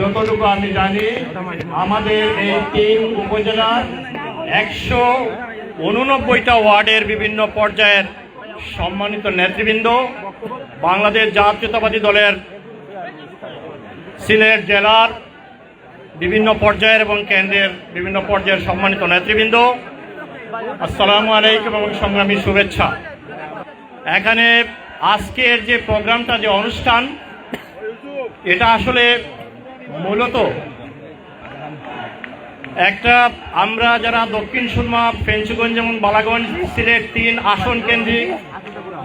যতটুকু আমি জানি, আমাদের এই তিন উপজেলার একশো উননব্বইটা ওয়ার্ডের বিভিন্ন পর্যায়ের সম্মানিত নেতৃবৃন্দ, বাংলাদেশ জাতীয়তাবাদী দলের সিলেট জেলার বিভিন্ন পর্যায়ের এবং কেন্দ্রের বিভিন্ন পর্যায়ের সম্মানিত নেতৃবৃন্দ, আসসালামু আলাইকুম এবং সংগ্রামী শুভেচ্ছা। এখানে আজকের যে প্রোগ্রামটা যে অনুষ্ঠান এটা আসলে মূলত একটা আমরা যারা দক্ষিণ সুরমা ফেঞ্চুগঞ্জ যেমন বালাগঞ্জ সিলেট তিন আসন কেন্দ্রিক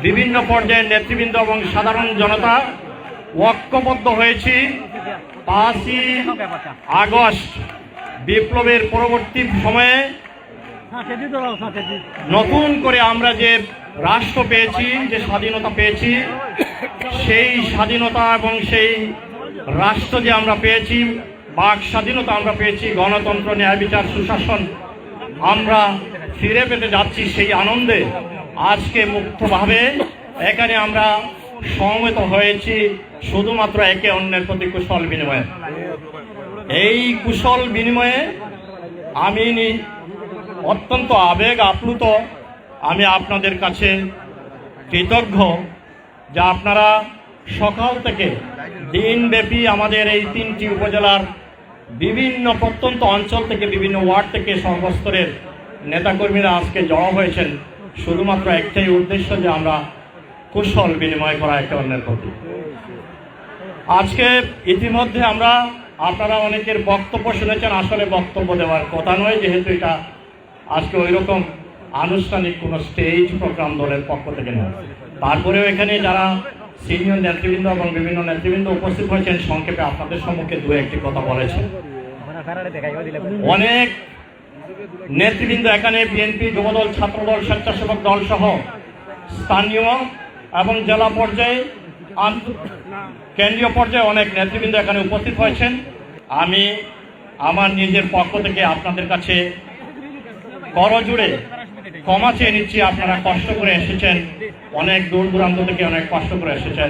বিভিন্ন পর্যায়ের নেতৃবৃন্দ এবং সাধারণ জনতা ঐক্যবদ্ধ হয়েছি। পাঁচই আগস্ট বিপ্লবের পরবর্তী সময়ে নতুন করে আমরা যে রাষ্ট্র পেয়েছি, যে স্বাধীনতা পেয়েছি, সেই স্বাধীনতা এবং সেই রাষ্ট্র যে আমরা পেয়েছি, বাক স্বাধীনতা আমরা পেয়েছি, গণতন্ত্র, ন্যায় বিচার, সুশাসন, আমরা ফিরে পেতে যাচ্ছি সেই আনন্দে। আজকে মুক্তভাবে এখানে আমরা সমবেত হয়েছি শুধুমাত্র একে অন্যের প্রতি কুশল বিনিময়ে। এই কুশল বিনিময়ে আমি অত্যন্ত আবেগ আপ্লুত আমি আপনাদের কাছে কৃতজ্ঞ যা আপনারা সকাল থেকে দিনব্যাপী আমাদের এই তিনটি উপজেলার বিভিন্ন প্রত্যন্ত অঞ্চল থেকে, বিভিন্ন ওয়ার্ড থেকে সর্বস্তরের নেতাকর্মীরা আজকে জড়ো হয়েছেন। শুধুমাত্র একটাই উদ্দেশ্য যে আমরা কুশল বিনিময় করা একে অন্যের প্রতি। আজকে ইতিমধ্যে আমরা, আপনারা অনেকের বক্তব্য শুনেছেন, আসলে বক্তব্য দেওয়ার কথা নয়, যেহেতু এটা আজকে ওই রকম আনুষ্ঠানিক কোনো স্টেজ প্রোগ্রাম দলের পক্ষ থেকে নয়। তারপরেও এখানে যারা সিনিয়র নেতৃবৃন্দ এবং বিভিন্ন নেতৃবৃন্দ উপস্থিত হয়েছেন, সংক্ষেপে আপনাদের সম্মুখে দু একটি কথা বলেছেন অনেক নেতৃবৃন্দ এখানে বিএনপি যুবদল, ছাত্রদল, স্বেচ্ছাসেবক দল সহ স্থানীয় এবং জেলা পর্যায়ে কেন্দ্রীয় পর্যায়ে অনেক নেতৃবৃন্দ এখানে উপস্থিত হয়েছেন। আমি আমার নিজের পক্ষ থেকে আপনাদের কাছে করজুড়ে ক্ষমা চেয়ে নিচ্ছি, আপনারা কষ্ট করে এসেছেন। অনেক দূর দূরান্ত থেকে অনেক কষ্ট করে এসেছেন।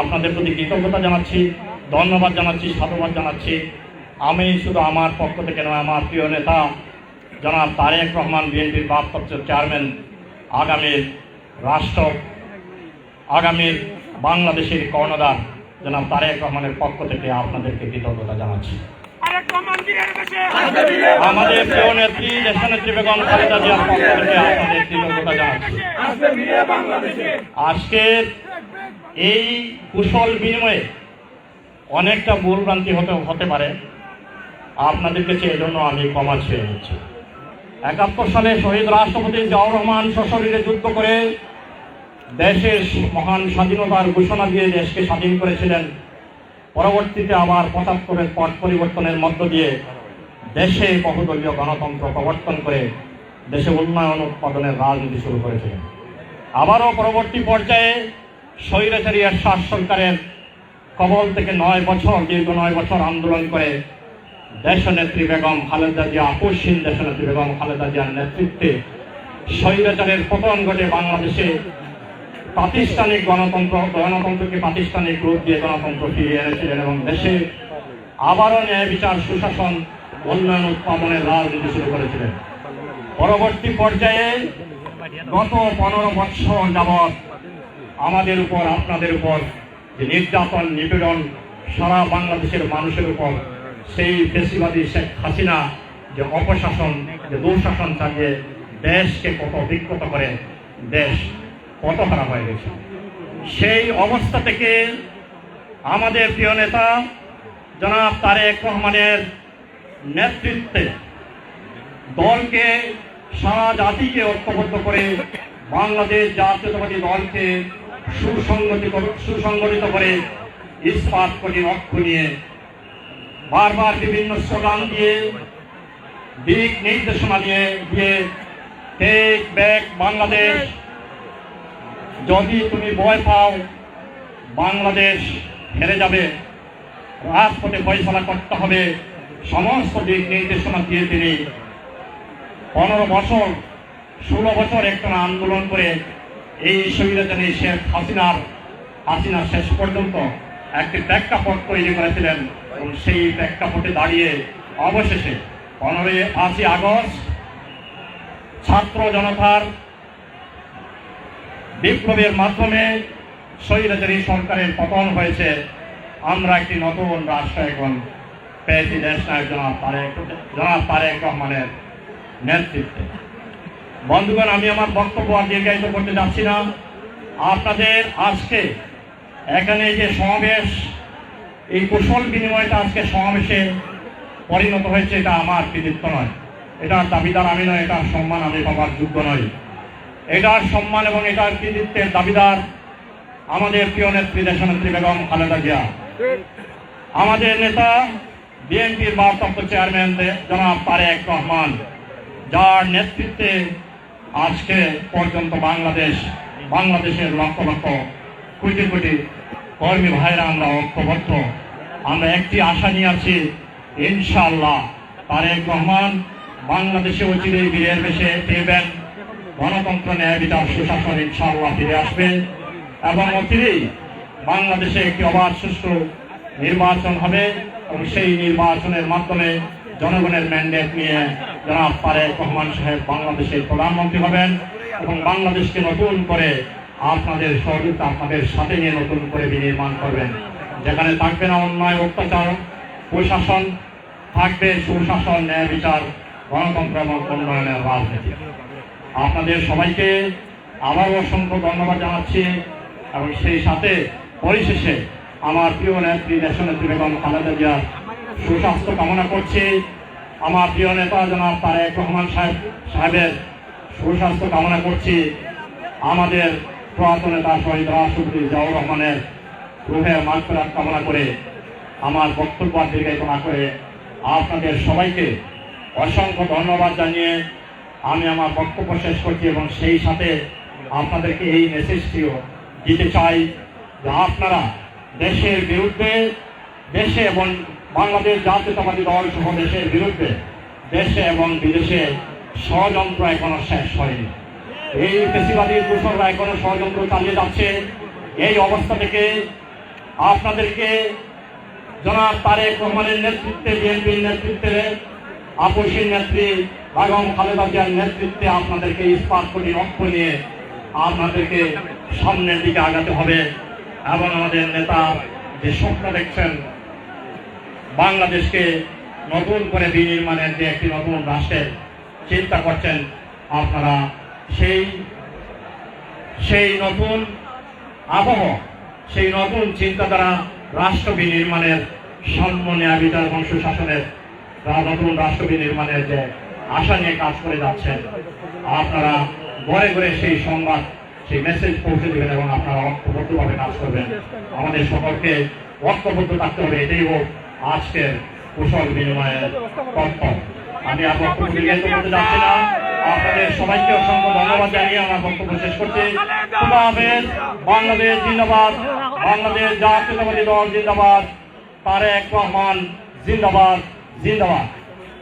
আপনাদের প্রতি কৃতজ্ঞতা জানাচ্ছি, ধন্যবাদ জানাচ্ছি, সাধুবাদ জানাচ্ছি। আমি শুধু আমার পক্ষ থেকে নয়, আমার প্রিয় নেতা, জনাব তারেক রহমান, বিএনপির ভারপ্রাপ্ত চেয়ারম্যান আগামীর রাষ্ট্র আগামীর বাংলাদেশের কর্ণধার, জনাব তারেক রহমানের পক্ষ থেকে আপনাদেরকে কৃতজ্ঞতা জানাচ্ছি। আমাদের প্রিয় নেত্রী দেশনেত্রী বেগম খালেদা আজকের এই কুশল বিনিময়ে অনেকটা ভুল ভ্রান্তি হতে হতে পারে। আপনাদের কাছে এজন্য আমি ক্ষমা চেয়ে নিচ্ছি। একাত্তর সালে শহীদ রাষ্ট্রপতি জিয়াউর রহমান সশরীরে যুদ্ধ করে দেশের মহান স্বাধীনতার ঘোষণা দিয়ে দেশকে স্বাধীন করেছিলেন। পরবর্তীতে আবার পঁচাত্তরের পথ পরিবর্তনের মধ্য দিয়ে দেশে বহুদলীয় গণতন্ত্র প্রবর্তন করে দেশে উন্নয়ন উৎপাদনের রাজনীতি শুরু করেছিলেন। আবারও পরবর্তী পর্যায়ে স্বৈরাচারী এরশাদ সরকারের কবল থেকে নয় বছর, দীর্ঘ নয় বছর আন্দোলন করে দেশনেত্রী বেগম খালেদা জিয়া আপসীন দেশনেত্রী বেগম খালেদা জিয়ার নেতৃত্বে স্বৈরাচারের পতন ঘটে বাংলাদেশে। প্রাতিষ্ঠানিক গণতন্ত্র, গণতন্ত্রকে প্রাতিষ্ঠানিক রূপ দিয়ে গণতন্ত্র ফিরিয়ে এনেছিলেন এবং দেশে আবারও ন্যায় বিচার, সুশাসন, উন্নয়ন, উৎপাদনের রাজনীতি শুরু করেছিলেন। পরবর্তী পর্যায়ে গত পনেরো বৎসর যাবৎ আমাদের উপর, আপনাদের উপর যে নির্যাতন, নিপীড়ন সারা বাংলাদেশের মানুষের উপর, সেই ফেসিবাদী শেখ হাসিনা যে অপশাসন, যে দুঃশাসন চালিয়ে দেশকে কত অভিজ্ঞতা করে, দেশ কত খারাপ হয়ে গেছে। সেই অবস্থা থেকে আমাদের প্রিয় নেতা জনাব তারেক রহমানের নেতৃত্বে দলকে সারা জাতিকে ঐক্যবদ্ধ করে বাংলাদেশ জাতীয়তাবাদী দলকে সুসংগঠিত সুসংগঠিত করে ইস্পাত কঠিন অক্ষ নিয়ে বারবার বিভিন্ন স্লোগান দিয়ে, দিক নির্দেশনা দিয়ে দিয়ে টেক ব্যাক বাংলাদেশ যদি তুমি ভয় পাও, বাংলাদেশ হেরে যাবে। রাজপথে ফয়সলা করতে হবে। সমস্ত দিক নির্দেশনা দিয়ে তিনি পনেরো বছর, ষোলো বছর একটা আন্দোলন করে এই স্বৈরাচারী শেখ হাসিনার, হাসিনা শেষ পর্যন্ত একটি প্রেক্ষাপট তৈরি করেছিলেন এবং সেই প্রেক্ষাপটে দাঁড়িয়ে অবশেষে পনেরোই, আশি আগস্ট ছাত্র জনতার বিপ্লবের মাধ্যমে স্বৈরাচারী সরকারের পতন হয়েছে। আমরা একটি নতুন রাষ্ট্র এখন পেয়েছি দেশ নায়ক জনাব তারেক জনাব তারেক রহমানের নেতৃত্বে। বন্ধুগণ, আমি আমার বক্তব্য আর দীর্ঘায়িত করতে যাচ্ছি না। আপনাদের আজকে এখানে যে সমাবেশ, এই কুশল বিনিময়টা আজকে সমাবেশে পরিণত হয়েছে, এটা আমার কৃতিত্ব নয়। এটার দাবিদার আমি নয়, এটার সম্মান আমি পাবার যোগ্য নই। এটার সম্মান এবং এটার কৃতিত্বের দাবিদার আমাদের প্রিয় নেত্রী দেশনেত্রী বেগম খালেদা জিয়া। আমাদের নেতা, বিএনপির ভারপ্রাপ্ত চেয়ারম্যান জনাব তারেক রহমান, যার নেতৃত্বে আজকে পর্যন্ত বাংলাদেশ, বাংলাদেশের লক্ষ লক্ষ কোটি কোটি কর্মী ভাইরা আমরা ঐক্যবদ্ধ। আমরা একটি আশা নিয়ে আছি, ইনশাআল্লাহ তারেক রহমান বাংলাদেশে অচিরেই বীরের বেশে ফিরবেন। গণতন্ত্র ন্যায় বিচার সুশাসন ইনশাআল্লাহ ফিরে আসবে এবং অচিরেই বাংলাদেশে একটি অবাধ সুষ্ঠু নির্বাচন হবে এবং সেই নির্বাচনের মাধ্যমে জনগণের ম্যান্ডেট নিয়ে জনাব তারেক রহমান সাহেব বাংলাদেশের প্রধানমন্ত্রী হবেন এবং বাংলাদেশকে নতুন করে আপনাদের সহযোগিতা আপনাদের সাথে নিয়ে নতুন করে বিনির্মাণ করবেন। যেখানে থাকবে না অন্যায়, অত্যাচার প্রশাসন থাকবে সুশাসন, ন্যায় বিচার, গণতন্ত্র এবং উন্নয়নের রাজনীতি। আপনাদের সবাইকে আবারও অসংখ্য ধন্যবাদ জানাচ্ছি এবং সেই সাথে পরিশেষে আমার প্রিয় নেত্রী দেশনেত্রী বেগম খালেদা জিয়ার সুস্বাস্থ্য কামনা করছি। আমার প্রিয় নেতা জনাব তারেক রহমান সাহেব সাহেবের সুস্বাস্থ্য কামনা করছি। আমাদের প্রয়াত নেতা শহীদ রাষ্ট্রপতি জিয়াউর রহমানের রুহের মাগফিরাত কামনা করে আমার বক্তব্য দীর্ঘায়িত না করে আপনাদের সবাইকে অসংখ্য ধন্যবাদ জানিয়ে আমি আমার বক্তব্য শেষ করছি এবং সেই সাথে আপনাদেরকে এই মেসেজটিও দিতে চাই যে আপনারা দেশের বিরুদ্ধে, দেশে এবং বাংলাদেশ জাতীয়তাবাদী দল সহ দেশের বিরুদ্ধে দেশে এবং বিদেশে ষড়যন্ত্র এখনও শেষ হয়নি। এই পেশিবাদী দূষণরা এখনও ষড়যন্ত্র চালিয়ে যাচ্ছে। এই অবস্থা থেকে আপনাদেরকে জনাব তারেক রহমানের নেতৃত্বে, বিএনপির নেতৃত্বে আপসীর নেত্রী বেগম খালেদা জিয়ার নেতৃত্বে আপনাদেরকে ইস্পাত কোটি রক্ত নিয়ে আপনাদেরকে সামনের দিকে আগাতে হবে। এবং আমাদের নেতা যে স্বপ্ন দেখছেন, বাংলাদেশকে নতুন করে বিনির্মাণের যে একটি নতুন রাষ্ট্রের চিন্তা করছেন আপনারা, সেই সেই নতুন আবহ, সেই নতুন চিন্তাধারা রাষ্ট্র বিনির্মাণের সাম্য ন্যায় বিচার এবং সুশাসনের রা- নতুন রাষ্ট্র নির্মাণের যে আশা নিয়ে কাজ করে যাচ্ছেন, আপনারা ঘরে ঘরে সেই সংবাদ, সেই মেসেজ পৌঁছে দেবেন এবং আপনারা ঐক্যবদ্ধভাবে কাজ করবেন। আমাদের সকলকে ঐক্যবদ্ধ থাকতে হবে, এটাই হোক আজকের কুশল বিনিময়ের তথ্য আমি আর বক্তব্য দীর্ঘায়িত করতে যাচ্ছি না। আপনাদের সবাইকে অসংখ্য ধন্যবাদ জানিয়ে আমার বক্তব্য শেষ করছি। খুদা বাংলাদেশ জিন্দাবাদ, বাংলাদেশ জাতীয়তাবাদী দল জিন্দাবাদ, তারেক রহমান জিন্দাবাদ। জিন্দাবাদ